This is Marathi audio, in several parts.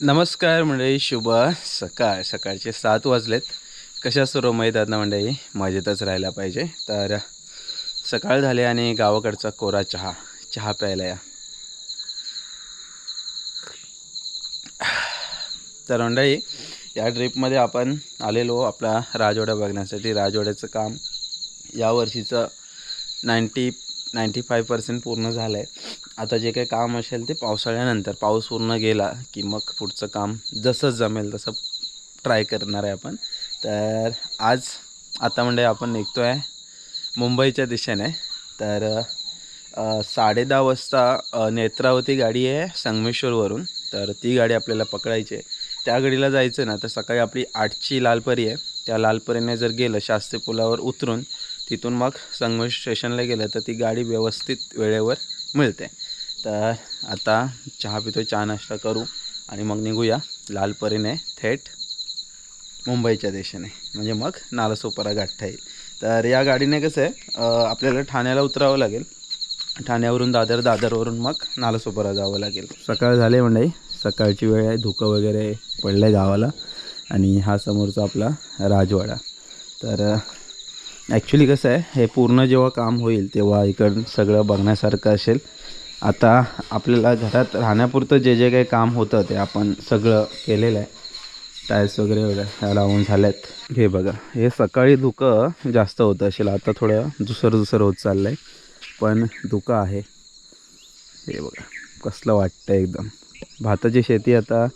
नमस्कार मंडळी शुभ सकाळ. सकाळचे सात वाजलेत. कशा सर्व मैदात ना मंडळी? मजेतच राहायला पाहिजे. तर सकाळ झाले आणि गावाकडचा कोरा चहा चहा प्यायला या. तर मंडळी या ट्रिपमध्ये आपण आलेलो. आपला राजवाडा बघण्यासाठी राजवाड्याचं काम यावर्षीचं नाईंटी नाईंटी फाय पर्सेंट पूर्ण झालं आहे आता जे काही काम असेल ते पावसाळ्यानंतर. पाऊस पूर्ण गेला की मग पुढचं काम जसं जमेल तसं ट्राय करणार आहे आपण. तर आज आता म्हणजे आपण निघतो आहे मुंबईच्या दिशेने. तर साडेदहा साडे दहा वाजता नेत्रावती गाडी आहे संगमेश्वरवरून. तर ती गाडी आपल्याला पकडायची आहे. त्या गाडीला जायचं ना तर सकाळी आपली आठची लालपरी आहे. त्या लालपरीने जर गेलं शास्त्री पुलावर उतरून तिथून मग संगमेश्वर स्टेशनला गेलं तर ती गाडी व्यवस्थित वेळेवर मिळते. तर आता चहा पितो चहा नाश्ता करू आणि मग निघूया लालपरीने थेट मुंबईच्या दिशेने. म्हणजे मग नालासोपारा गाठता येईल. तर या गाडीने कसं आहे आपल्याला ठाण्याला उतरावं लागेल. ठाण्यावरून दादर दादरवरून मग नालासोपारा जावं लागेल. सकाळ झाले म्हणजे सकाळची वेळ आहे धुकं वगैरे पडलं आहे गावाला. आणि हा समोरचा आपला राजवाडा. तर ॲक्च्युली कसं आहे हे पूर्ण जेव्हा काम होईल तेव्हा इकडं सगळं बघण्यासारखं असेल. आता आपल्याला घरात राहण्यापुरतं जे जे काही काम होतं ते आपण सगळं केलेलं आहे. टाईल्स वगैरे वगैरे लावून झाल्यात. हे बघा हे सकाळी धुकं जास्त होतं असेल आता थोडं दुसरं दुसरं होत चाललं आहे पण धुकं आहे. हे बघा कसलं वाटतं एकदम. भाताची शेती आता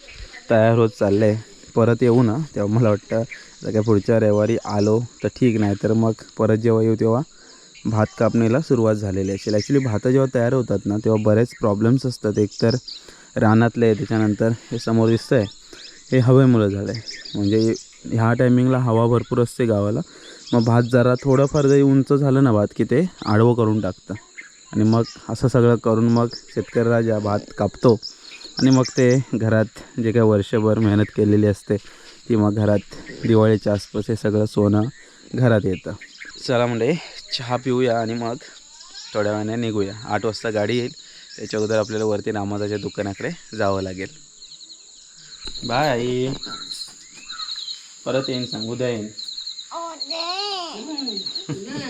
तयार होत चाललं आहे परत येऊ ना तेव्हा मला वाटतं जर काय पुढच्या रविवारी आलो तर ठीक नाही तर मग परत जेव्हा येऊ तेव्हा भात कापणीला सुरुवात झालेली असेल. ॲक्च्युली भातं जेव्हा तयार होतात ना तेव्हा बरेच प्रॉब्लेम्स असतात. एकतर रानातले त्याच्यानंतर हे समोर दिसतं आहे हे हवेमुळं झालं आहे म्हणजे ह्या टायमिंगला हवा भरपूर असते गावाला. मग भात जरा थोडंफार जरी उंच झालं ना भात की ते आडवं करून टाकतं. आणि मग असं सगळं करून मग शेतकरी राजा भात कापतो आणि मग ते घरात जे काही वर्षभर मेहनत केलेली असते ती मग घरात दिवाळीच्या आसपास हे सगळं सोनं घरात येतं. चला म्हणजे चहा पिऊया आणि मग थोड्या वेळाने निघूया. आठ वाजता गाडी येईल. त्याच्या अगोदर आपल्याला वरती नामादाच्या दुकानाकडे जावं लागेल. बाय आई. परत येईन सांग. उद्या येईन.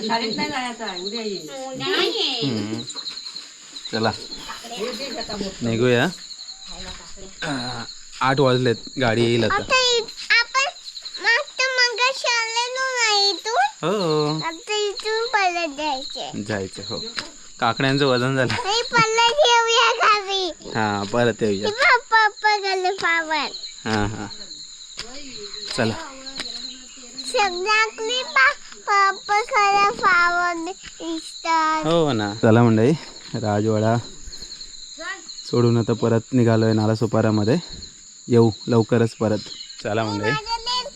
शाळेत नाही जायचं आहे उद्या ये हम्म. चला. निघूया. आठ वाजलेत. गाडी येईल आता. हो. परत जायचे जायचं हो. काकड्यांचं वजन झालं. नाही परत येऊया घरी. हां परत येऊया. पप्पा पप्पा गेले पावर हां हां. चला. सगळ्यातली पप्पा खरं पावर दिसतात. हो ना. चला मंडळी राजवाडा सोडून आता परत निघालो आहे नालासोपारामध्ये. येऊ लवकरच परत. चला मंडळी.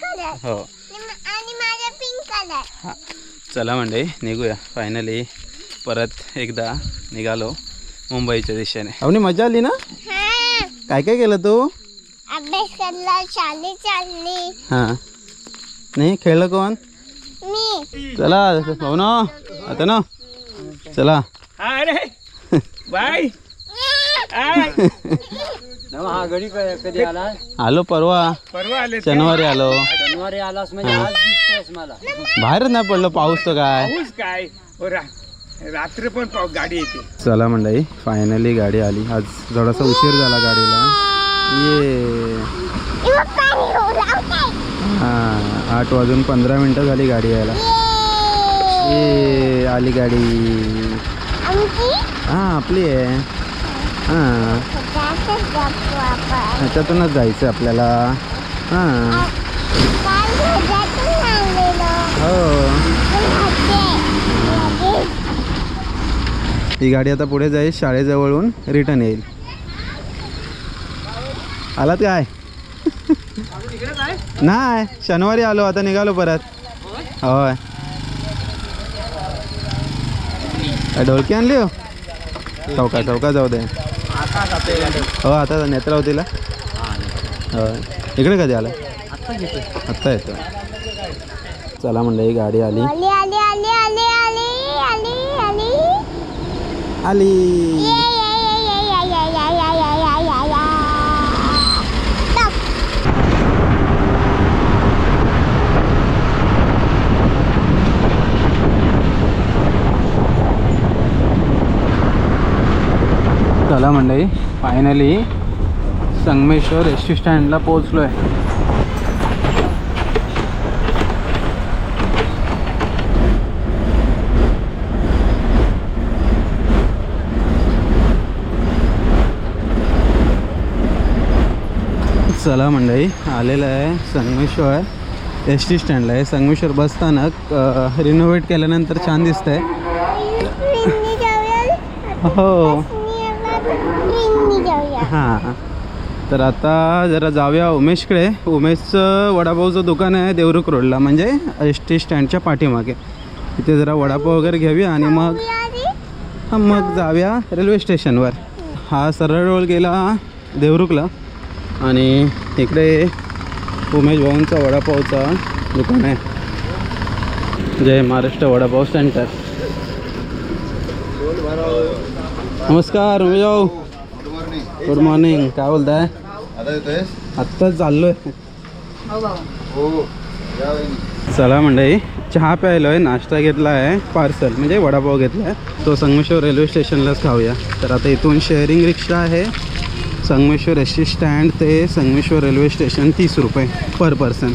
कलर हो. आणि माझा पिंक कलर हां. चला मंडळी निघूया. फायनली परत एकदा निघालो मुंबईच्या दिशेने. अवनी मजा आली ना? काय काय केलं तू? अभ्यास करला शाळेत चालली. हां. नाही खेळलं कोण? मी. चला हो ना आता ना. चला. अरे बाय हा आला आलो परवा. परवा आले शनिवारी आलो. शनिवारी आलास म्हणजे आज? बाहेरच नाही पडलो पाऊस तर काय. पाऊस काय? ओ रा- रात्र पण पाऊ गाडी येते. चला मंडळी फायनली गाडी आली. आज थोडासा उशीर झाला गाडीला. ये. हां आठ वाजून पंधरा मिनटं झाली गाडी यायला. ये. आली गाडी. हां आपली आहे. हां. ह्याच्यातूनच जायचं आपल्याला. हां. हो. ही गाडी आता पुढे जाईल शाळेजवळून रिटर्न येईल. आलात काय? नाही शनिवारी आलो आता निघालो परत. होय. ढोलकी आणली हो? चौका चौका जाऊ दे. हो आता नेत्रावतीला होय. इकडे कधी आला आत्ता येतो चला म्हणलं ही गाडी आली आली आली चला म्हणलं फायनली संगमेश्वर एस टी स्टँडला पोहोचलो आहे चला मंडळी आलेलं आहे संगमेश्वर एस टी स्टँडला आहे. संगमेश्वर बस स्थानक रिनोव्हेट केल्यानंतर छान दिसत आहे हो. हां. तर आता जरा जाऊया उमेशकडे. उमेशचं वडापावचं दुकान आहे देवरुख रोडला म्हणजे एस टी स्टँडच्या पाठीमागे. तिथे जरा वडापाव वगैरे घेऊया आणि मग हां मग जाऊया रेल्वे स्टेशनवर. हा सरळ रोड गेला देवरुखला. आणि इकडे उमेश भाऊंचा वडापावचा दुकान आहे. जय महाराष्ट्र वडापाव सेंटर नमस्कार उमेश भाऊ. गुड मॉर्निंग काय बोलताय? आत्ताच चाललो आहे चला मंडळी चहा प्यायलो आहे नाश्ता घेतला आहे पार्सल म्हणजे वडापाव घेतला आहे तो संगमेश्वर रेल्वे स्टेशनलाच खाऊया. तर आता इथून शेअरिंग रिक्षा आहे. संगमेश्वर एस टी स्टँड ते संगमेश्वर रेल्वे स्टेशन तीस रुपये पर पर्सन.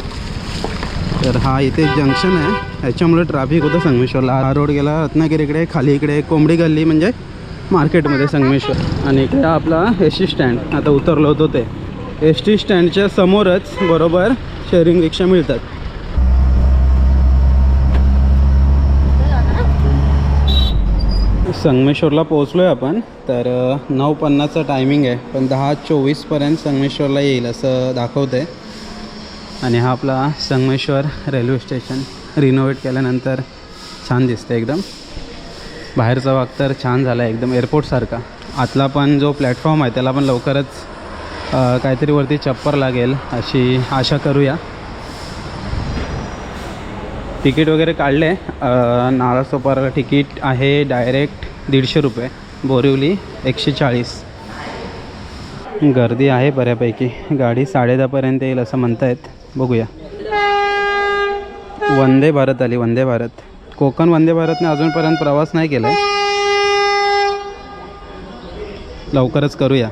तर हा इथे जंक्शन आहे. ह्याच्यामुळे ट्रॅफिक होतं संगमेश्वरला. हा रोड गेला रत्नागिरीकडे खाली इकडे कोंबडी गल्ली म्हणजे मार्केटमध्ये संगमेश्वर. आणि इकडे आपला एस टी स्टँड. आता उतरलो होतो ते. एस टी स्टँडच्या समोरच बरोबर शेअरिंग रिक्षा मिळतात. संगमेश्वरला पोहोचलो आहे आपण. तर नऊ पन्नासचं टायमिंग आहे पण दहा चोवीसपर्यंत संगमेश्वरला येईल असं दाखवतं आहे आणि हा आपला संगमेश्वर रेल्वे स्टेशन रिनोव्हेट केल्यानंतर छान दिसतं एकदम. बाहेरचा भाग तर छान झाला आहे एकदम एअरपोर्टसारखा आतला पण जो प्लॅटफॉर्म आहे त्याला पण लवकरच काहीतरी वरती चप्पर लागेल अशी आशा करूया. तिकीट वगैरे काढले. नारळसोपाराला तिकीट आहे डायरेक्ट दीडशे रुपये. बोरिवली एकशे चाळीस. गर्दी आहे बऱ्यापैकी. गाडी साडेदहापर्यंत येईल असं म्हणतायत. बघूया. वंदे भारत आली वंदे भारत. कोकण वंदे भारतने अजूनपर्यंत प्रवास नाही केला लवकरच करूया.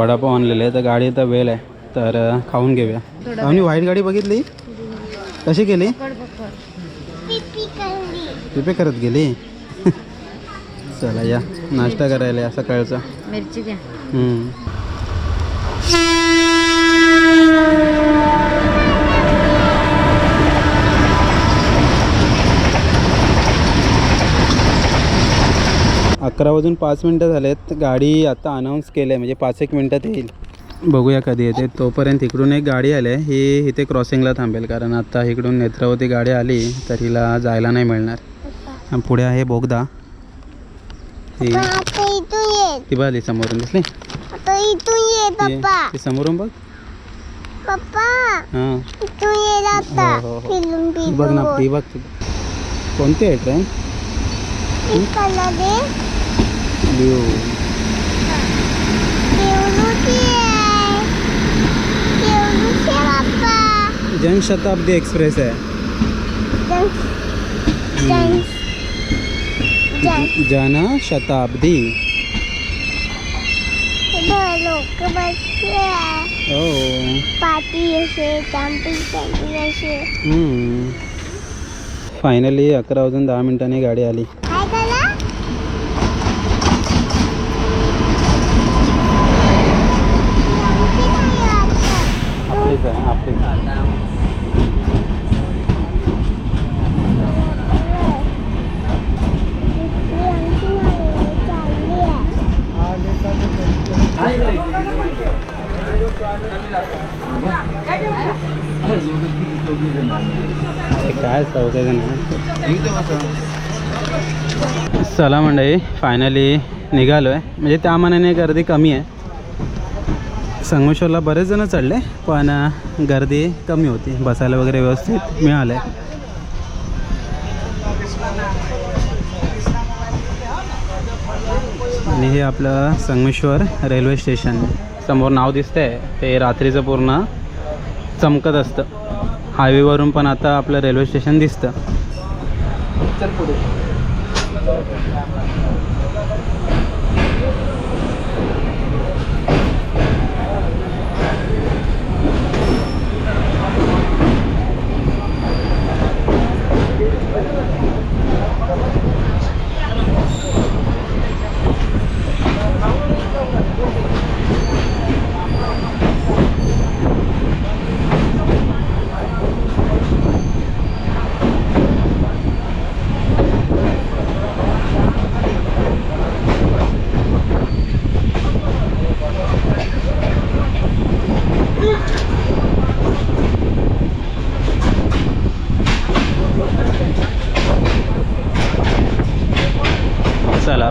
वडापाव आणलेले आहे तर गाडी आता वेळ आहे. तर खाऊन घेऊया. आणि व्हाईट गाडी बघितली. कशी केली पिपी करत गेली? चला या. नाश्ता करायला या सकाळचा. अकरा वाजून पाच मिनटं झालेत. गाडी आता अनाऊन्स केलं आहे म्हणजे पाच एक मिनटात येईल. बघूया कधी येते. तोपर्यंत इकडून एक गाडी आली आहे ही इथे क्रॉसिंगला थांबेल कारण आता इकडून नेत्रावती गाडी आली तर हिला जायला नाही मिळणार. पुढे आहे बोगदा. ये. ती बाली समोरून दिसली? ती- ती समोरून बघ. हां. हो, हो, हो. ती बघ ना ती बघ ती बघ. कोणती आहे ट्रेन कलर दे ब्ल्यू देवलूची आहे देवलूची आहे पप्पा जनशताब्दी एक्सप्रेस जन जन जन लोक बसले हो पार्टी असे कॅम्पिंग कॅम्पिंग असे फायनली अकरा वाजून दहा मिनिटांनी गाडी आली काय झालं नव्हती नाही वाटत. आपलीच आहे आपलीच नाही, काय चौघे जण चला मंडळी फायनली निघालो आहे म्हणजे त्या मानाने गर्दी कमी आहे. संगमेश्वरला बरेच जण चढले पण गर्दी कमी होती. बसायला वगैरे व्यवस्थित मिळालं आहे आणि हे आपलं संगमेश्वर रेल्वे स्टेशन. समोर नाव दिसतंय. ते रात्रीचं पूर्ण चमकत असतं. हायवेवरून पण आता आपलं रेल्वे स्टेशन दिसतं.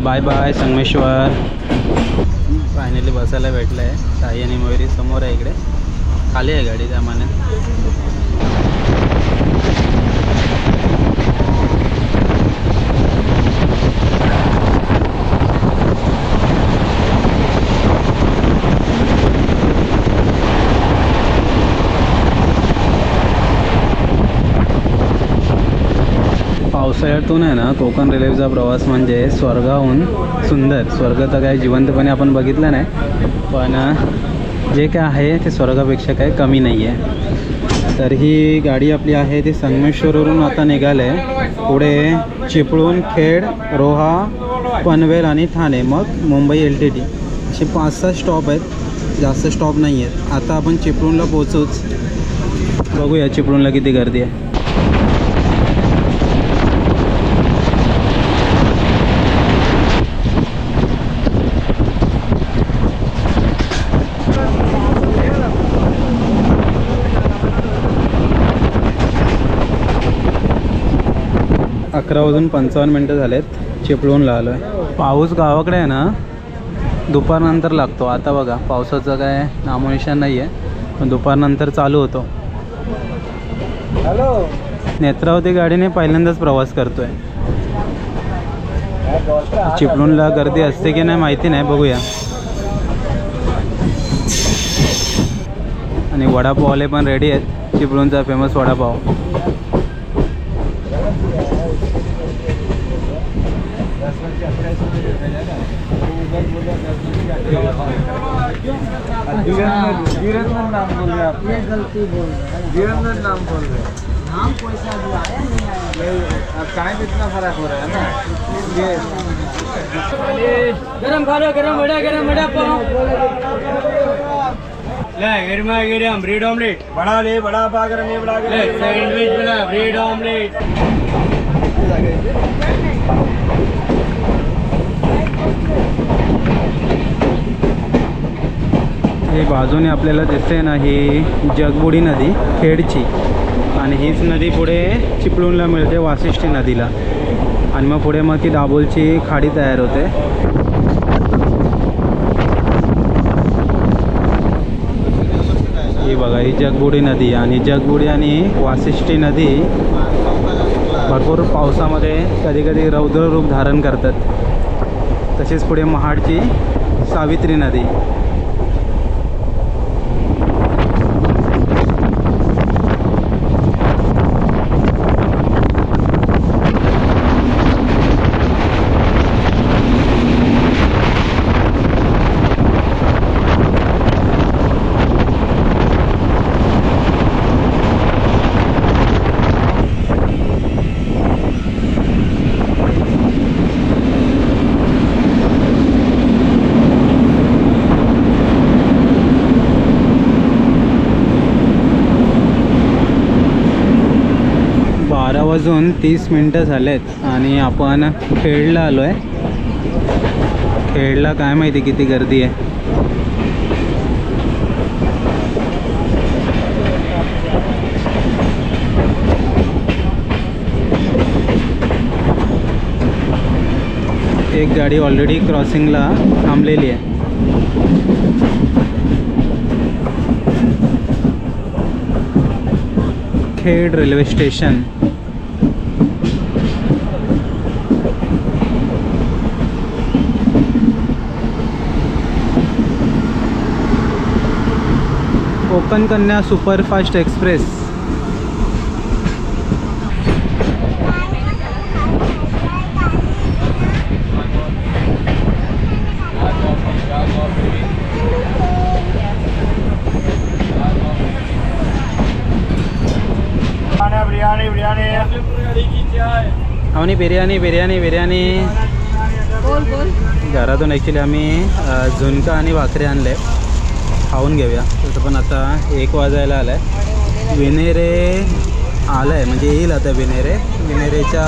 Bye bye Sangameshwar. फायनली बसायला भेटलं आहे साई आणि मयुरी समोर आहे इकडे. खाली आहे गाडी त्यामाने पावसाळ्यातून आहे ना कोकण रेल्वेचा प्रवास म्हणजे स्वर्गाहून सुंदर. स्वर्ग तर काही जिवंतपणे आपण बघितलं नाही पण जे काय आहे ते स्वर्गापेक्षा काही कमी नाही आहे तर ही गाडी आपली आहे ती संगमेश्वरवरून आता निघाले. पुढे चिपळूण खेड रोहा पनवेल आणि ठाणे मग मुंबई एल टी टी. असे पाच सहा स्टॉप आहेत. जास्त स्टॉप नाही आहेत आता आपण चिपळूणला पोचूच बघूया चिपळूणला किती गर्दी आहे. अकरा वाजून पंचावन्न मिनटं झालेत. चिपळूणला आलो आहे पाऊस गावाकडे आहे ना दुपारनंतर लागतो. आता बघा पावसाचं काय नामोनिशाण नाही आहे पण दुपारनंतर चालू होतो. हॅलो. नेत्रावती गाडीने पहिल्यांदाच प्रवास करतोय. चिपळूणला गर्दी असते की नाही माहिती नाही बघूया. आणि वडापाववाले पण रेडी आहेत. चिपळूणचा फेमस वडापाव. वीरेंद्र नाम बोल रहे आप वीरेंद्र नाम बोल रहे नाम पैसा अब टाइम इतना फर्क हो रहा है ना ये गरम खा लो गरम वड़ा गरम वड़ा पाव ले गरमा गरम ब्रेड ऑमलेट बड़ा ले बड़ा पा गरम ये बड़ा ले सैंडविच बना ब्रेड ऑमलेट ही बाजूने आपल्याला दिसते ना ही जगबुडी नदी खेडची. आणि हीच नदी पुढे चिपळूणला मिळते वासिष्ठी नदीला. आणि मग पुढे मग ती दाबोलची खाडी तयार होते. ही बघा ही जगबुडी नदी आणि जगबुडी आणि वासिष्ठी नदी भरपूर पावसामध्ये कधी कधी रौद्र रूप धारण करतात. तसेच पुढे महाडची सावित्री नदी बारा वाजून तीस मिनटं झालेत आणि आपण खेडला आलो आहे खेडला काय माहिती किती गर्दी आहे. एक गाडी ऑलरेडी क्रॉसिंगला थांबलेली आहे. Khed railway station Konkan Kanya superfast express. Biryani biryani. आणि बिर्याणी बिर्याणी बिर्याणी बोल बोल. घरातून ॲक्च्युली आम्ही झुणका आणि भाकरी आणले. खाऊन घेऊया. तसं पण आता एक वाजायला आलं आहे विनेरे आलं आहे म्हणजे येईल आता विनेरे. विनेरेच्या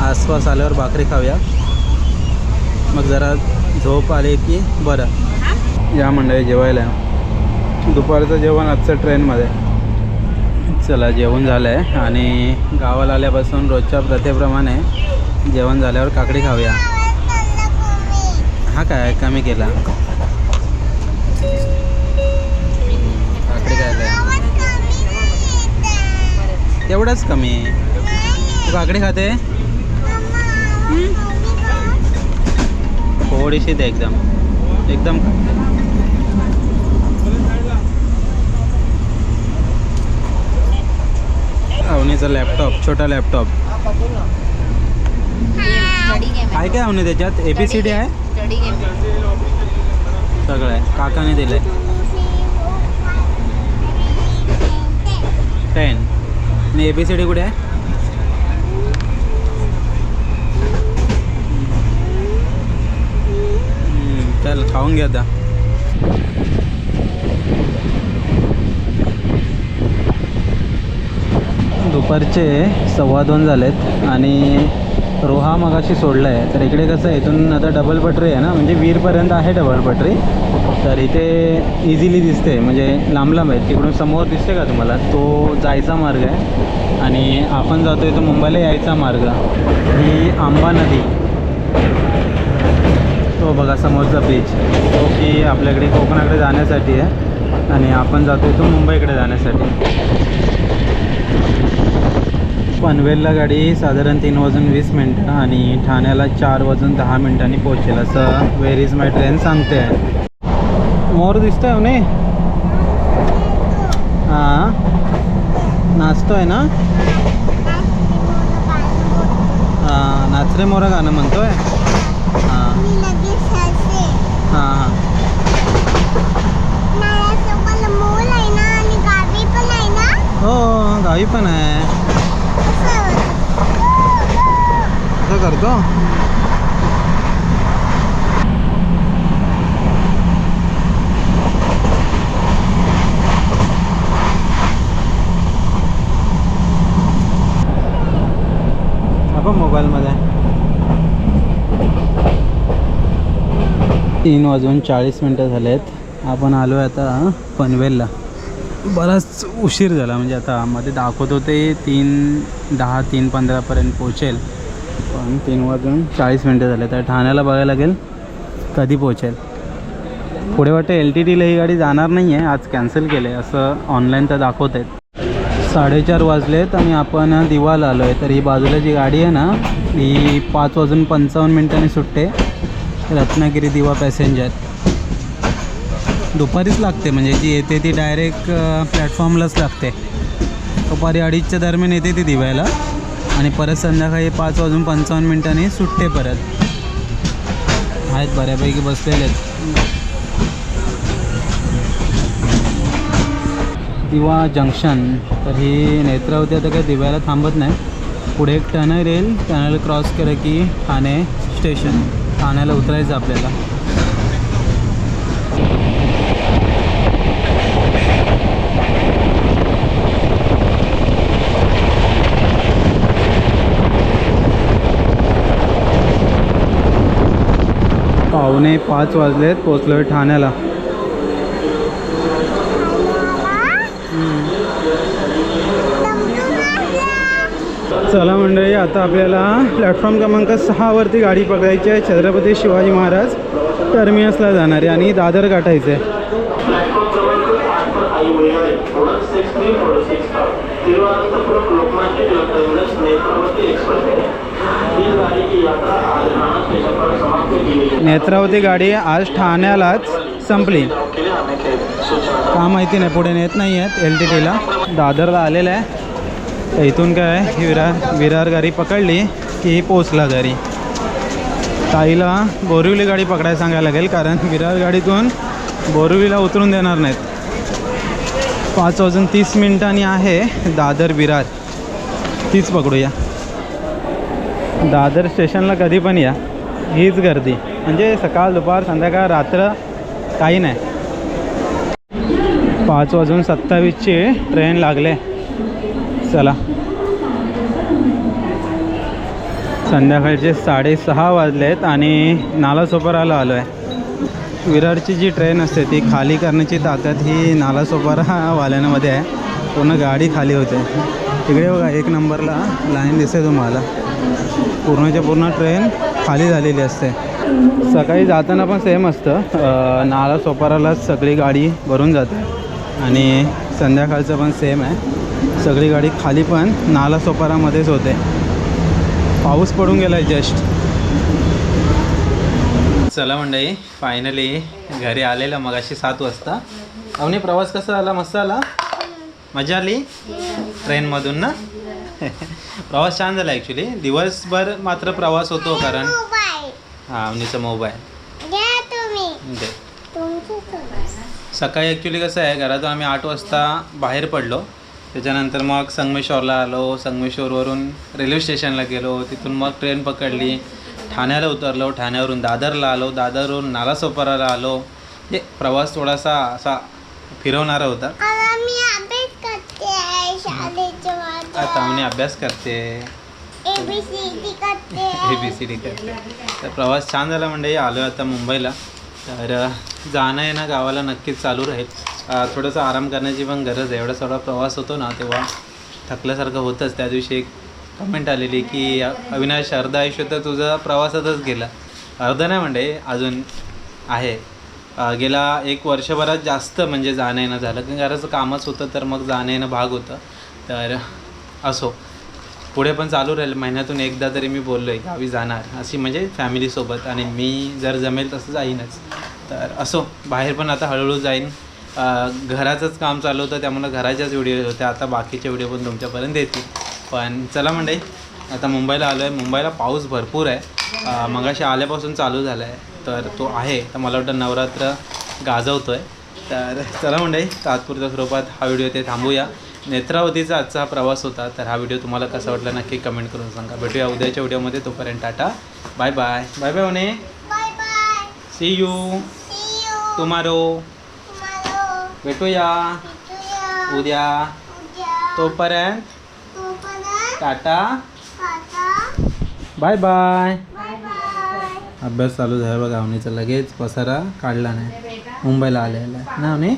आसपास आल्यावर भाकरी खाऊया. मग जरा झोप आली की बरं. या मंडळी जेवायला. दुपारचं जेवण आजचं ट्रेनमध्ये. चला जेवण झालं आहे आणि गावाला आल्यापासून रोजच्या प्रथेप्रमाणे जेवण झाल्यावर काकडी खाऊया. हा काय कमी केला. तेवढंच कमी तू काकडी खाते? थोडीशी दे एकदम. एकदम अवनीचा लॅपटॉप छोटा लॅपटॉप काय काय अवनी त्याच्यात ए बी सी डी आहे? सगळं आहे. काकाने दिलं आहे टेन आणि ए बी सी डी कुठे आहे? चल खाऊन घ्या आता. दुपारचे सव्वा दोन झालेत आणि रोहा मगाशी सोडला आहे तर इकडे कसं इथून आता डबल पटरी आहे ना? म्हणजे वीरपर्यंत आहे डबल पटरी. तर इथे इझिली दिसते म्हणजे लांब लांब आहे तिकडून समोर दिसते का तुम्हाला? तो जायचा मार्ग आहे. आणि आपण जातो आहे तो मुंबईला यायचा मार्ग. ही आंबा नदी. तो बघा समोरचा बीच तो की आपल्याकडे कोकणाकडे जाण्यासाठी आहे. आणि आपण जातो आहे तो मुंबईकडे जाण्यासाठी. पनवेलला गाडी साधारण तीन वाजून वीस मिनटं आणि ठाण्याला चार वाजून दहा मिनटांनी पोहोचेल. असं वेर इज माय ट्रेन सांगते. आहे मोर दिसतोय म्हणे हां नाचतोय ना हां नाचरे मोरा गाणं म्हणतोय हां हां हां हो गावी पण आहे असं करतो आपण मोबाईलमध्ये. तीन वाजून चाळीस मिनटं झालेत. आपण आलो आहे आता पनवेलला. बराच उशीर झाला म्हणजे आता मध्ये दाखवत होते तीन दहा तीन पंधरापर्यंत पोहोचेल. पण तीन वाजून चाळीस मिनटं झाले तर ठाण्याला बघायला लागेल कधी पोहोचेल. पुढे वाटतं एल टी टीला ही गाडी जाणार नाही आहे आज कॅन्सल केलं आहे असं ऑनलाईन तर दाखवत आहेत साडेचार वाजलेत आणि आपण दिवाला आलो आहे तर ही बाजूला जी गाडी आहे ना ही पाच वाजून पंचावन्न मिनटांनी सुटते. रत्नागिरी दिवा पॅसेंजर. दुपारीच लागते म्हणजे जी येते ती डायरेक्ट प्लॅटफॉर्मलाच लागते. दुपारी अडीचच्या दरम्यान येते ती दिव्याला. आणि परत संध्याकाळी पाच वाजून पंचावन्न मिनटांनी सुटते परत. आहेत बऱ्यापैकी बसलेले आहेत. दिवा जंक्शन तर ही नेत्रावती आता काही दिव्याला थांबत नाही. पुढे एक टनल येईल टनल क्रॉस केलं की ठाणे स्टेशन ठाण्याला उतरायचं आपल्याला. पावणे पाच वाजलेत पोचलो आहे ठाण्याला. चला मंडळी आता आपल्याला प्लॅटफॉर्म क्रमांक सहावरती गाडी पकडायची आहे. छत्रपती शिवाजी महाराज टर्मिनसला जाणार आहे आणि दादर गाठायचं. आहे नेत्रावती गाडी आज ठाण्यालाच संपली. का माहिती नाही पुढे नेत नाही आहेत एल टी टीला दादरला आलेलं आहे. तर इथून काय विरार विरार गाडी पकडली की पोचला घरी. ताईला बोरिवली गाडी पकडायला सांगायला लागेल कारण विरार गाडीतून बोरिवलीला उतरून देणार नाहीत. पाच वाजून तीस मिनिटांनी आहे दादर विरार. तीच पकडूया. दादर स्टेशनला कधी पण या. हीच गर्दी. म्हणजे सकाळ दुपार संध्याकाळ रात्र काही नाही. पाच वाजून सत्तावीसची ट्रेन लागले. चला. संध्याकाळचे साडेसहा वाजलेत आणि नालासोपाराला आलो आहे विरारची जी ट्रेन असते ती खाली करण्याची ताकद ही नालासोपारावाल्यांमध्ये आहे. पूर्ण गाडी खाली होते. तिकडे बघा एक नंबरला लाईन दिसते तुम्हाला. पूर्णच्या पूर्ण ट्रेन खाली झालेली असते. सकाळी जाताना पण सेम असतं. नाला सोपारालाच सगळी गाडी भरून जाते. आणि संध्याकाळचं पण सेम आहे. सगळी गाडी खाली पण नाला सोपारामध्येच होते. पाऊस पडून गेला आहे जस्ट. चला मंडळी फायनली घरी आलेलं मग अशी सात वाजता. अवनी प्रवास कसा झाला? मस्त आला मजा आली? ट्रेनमधून ना? प्रवास छान झाला ॲक्च्युली दिवसभर मात्र प्रवास होतो कारण हा अवनीचा मोबाईल. सकाळी ॲक्च्युली कसं आहे घरातून आम्ही आठ वाजता बाहेर पडलो. त्याच्यानंतर मग संगमेश्वरला आलो. संगमेश्वरवरून रेल्वे स्टेशनला गेलो. तिथून मग ट्रेन पकडली. ठाण्याला उतरलो. ठाण्यावरून दादरला आलो. दादरवरून नालासोपाराला आलो. म्हणजे प्रवास थोडासा असा फिरवणारा होता. आता मी अभ्यास करते ए बी सी डी करते. तर प्रवास छान झाला म्हणजे आलो आता मुंबईला. तर जाणं येणं गावाला नक्कीच चालू राहील. थोडंसं आराम करण्याची पण गरज आहे. एवढा थोडा प्रवास होतो ना तेव्हा थकल्यासारखं होतंच. त्या दिवशी एक कमेंट आलेली की अविनाश अर्ध आयुष्य तर तुझा प्रवासातच गेलं. अर्ध नाही म्हणजे अजून आहे. गेला एक वर्षभरात जास्त म्हणजे जाणं येणं झालं. कारण घराचं कामच होतं तर मग जाणं येणं भाग होतं. तर असो. पुढे पण चालू राहील. महिन्यातून एकदा तरी मी बोललो आहे गावी जाणार. अशी म्हणजे फॅमिलीसोबत आणि मी जर जमेल तसं जाईनच. तर असो. बाहेर पण आता हळूहळू जाईन. घराचंच काम चालू होतं त्यामुळं घराच्याच व्हिडिओ होत्या आता बाकीचे व्हिडिओ पण तुमच्यापर्यंत येतील. पण चला मंडई आता मुंबईला आलो आहे मुंबईला पाऊस भरपूर आहे. मगाशी आल्यापासून चालू झाला आहे तर तो आहे. तर मला वाटतं नवरात्र गाजवतो आहे तर चला मंडळी तात्पुरत्या स्वरूपात हा व्हिडिओ ते थांबूया. नेत्रावतीचा आजचा हा प्रवास होता. तर हा व्हिडिओ तुम्हाला कसा वाटला नक्की कमेंट करून सांगा. भेटूया उद्याच्या व्हिडिओमध्ये. तोपर्यंत tata. Bye bye. Bye bye म्हणे सी यू टुमारो भेटूया. उद्या. तोपर्यंत टाटा. Bye bye. अभ्यास चालू झाला बघा अवनीचा लगेच पसारा काढला नाही. मुंबईला आलेला आहे. ना अवनी?